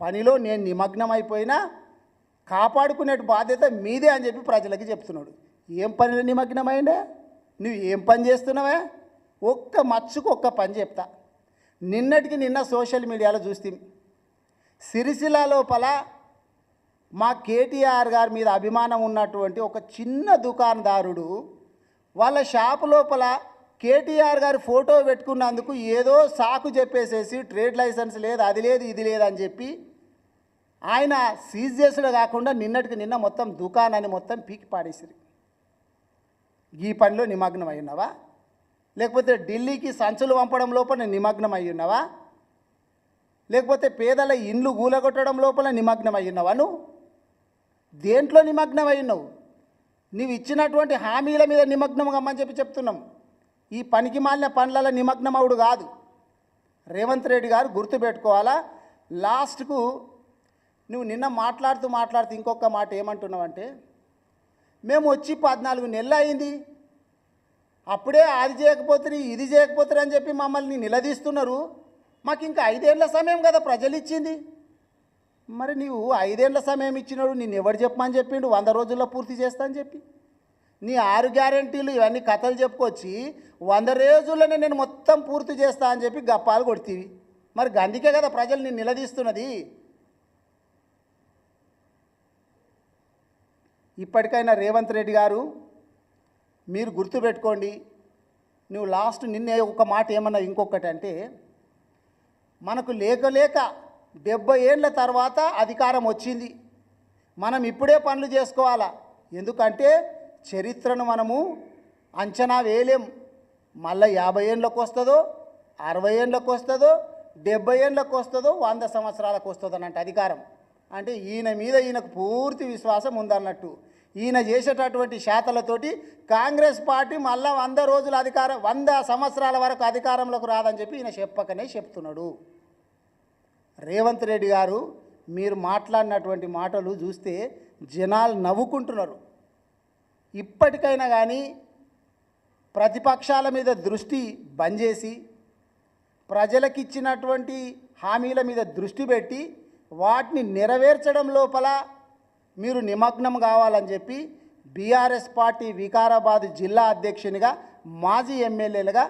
పనిలో నేను నిమగ్నం అయిపోయినా కాపాడుకునే బాధ్యత మీదే అని చెప్పి ప్రజలకి చెప్తున్నాడు. ఏం పనిలో నిమగ్నమైండే? నువ్వు ఏం పని చేస్తున్నావే? ఒక్క మచ్చుకు ఒక్క పని చెప్తా. నిన్నటికి నిన్న సోషల్ మీడియాలో చూస్తే సిరిసిల లోపల మా కేటీఆర్ గారి మీద అభిమానం ఉన్నటువంటి ఒక చిన్న దుకాణదారుడు వాళ్ళ షాపు లోపల కేటీఆర్ గారి ఫోటో పెట్టుకున్నందుకు ఏదో సాకు చెప్పేసేసి ట్రేడ్ లైసెన్స్ లేదు అది లేదు ఇది లేదు అని చెప్పి ఆయన సీజ్ చేసుడు కాకుండా నిన్నటికి నిన్న మొత్తం దుకాణాన్ని మొత్తం పీకి పాడేసిరి ఈ పనిలో నిమగ్నం అయి ఉన్నావా? లేకపోతే ఢిల్లీకి సంచులు పంపడం లోపల నిమగ్నం అయ్యున్నావా లేకపోతే పేదల ఇండ్లు గూలగొట్టడం లోపల నిమగ్నం అయ్యున్నావా నువ్వు? దేంట్లో నిమగ్నం అయ్యున్నావు ఉన్నావు? నీవు ఇచ్చినటువంటి హామీల మీద నిమగ్నం కమ్మని చెప్పి చెప్తున్నాం. ఈ పనికి మాలిన పనులలో నిమగ్నమవుడు కాదు. రేవంత్ రెడ్డి గారు గుర్తుపెట్టుకోవాలా? లాస్ట్కు నువ్వు నిన్న మాట్లాడుతూ మాట్లాడుతూ ఇంకొక మాట ఏమంటున్నావంటే మేము వచ్చి పద్నాలుగు నెలలు అయింది. అప్పుడే అది చేయకపోతే ఇది చేయకపోతే అని చెప్పి మమ్మల్ని నిలదీస్తున్నారు. మాకు ఇంకా ఐదేళ్ళ సమయం కదా ప్రజలు ఇచ్చింది. మరి నీవు ఐదేళ్ళ సమయం ఇచ్చినాడు నేను ఎవడు చెప్పమని చెప్పిండు? వంద రోజుల్లో పూర్తి చేస్తా అని చెప్పి. నీ ఆరు గ్యారంటీలు ఇవన్నీ కథలు చెప్పుకొచ్చి వంద రోజుల్లోనే నేను మొత్తం పూర్తి చేస్తా అని చెప్పి గప్పాలు కొడుతీవి. మరి గందుకే కదా ప్రజలు నేను నిలదీస్తున్నది. ఇప్పటికైనా రేవంత్ రెడ్డి గారు మీరు గుర్తుపెట్టుకోండి నువ్వు లాస్ట్ నిన్నే ఒక మాట ఏమన్నా ఇంకొకటి అంటే మనకు లేక లేక డెబ్బై ఏళ్ళ తర్వాత అధికారం వచ్చింది. మనం ఇప్పుడే పనులు చేసుకోవాలా? ఎందుకంటే చరిత్రను మనము అంచనా వేయలేం. మళ్ళీ యాభై ఏళ్ళకు వస్తుందో అరవై ఏళ్ళకు వస్తుందో డెబ్బై ఏళ్ళకు వస్తుందో వంద సంవత్సరాలకు వస్తుందో అన్నట్టు అధికారం. అంటే ఈయన మీద ఈయనకు పూర్తి విశ్వాసం ఉందన్నట్టు. ఈయన చేసేటటువంటి శాతలతోటి కాంగ్రెస్ పార్టీ మళ్ళా వంద రోజుల అధికారం వంద సంవత్సరాల వరకు అధికారంలోకి రాదని చెప్పి ఈయన చెప్పకనే చెప్తున్నాడు. రేవంత్ రెడ్డి గారు మీరు మాట్లాడినటువంటి మాటలు చూస్తే జనాలు నవ్వుకుంటున్నారు. ఇప్పటికైనా కానీ ప్రతిపక్షాల మీద దృష్టి బంద్ చేసి ప్రజలకిచ్చినటువంటి హామీల మీద దృష్టి పెట్టి వాటిని నెరవేర్చడం లోపల మీరు నిమగ్నం కావాలని చెప్పి బీఆర్ఎస్ పార్టీ వికారాబాద్ జిల్లా అధ్యక్షునిగా మాజీ ఎమ్మెల్యేలుగా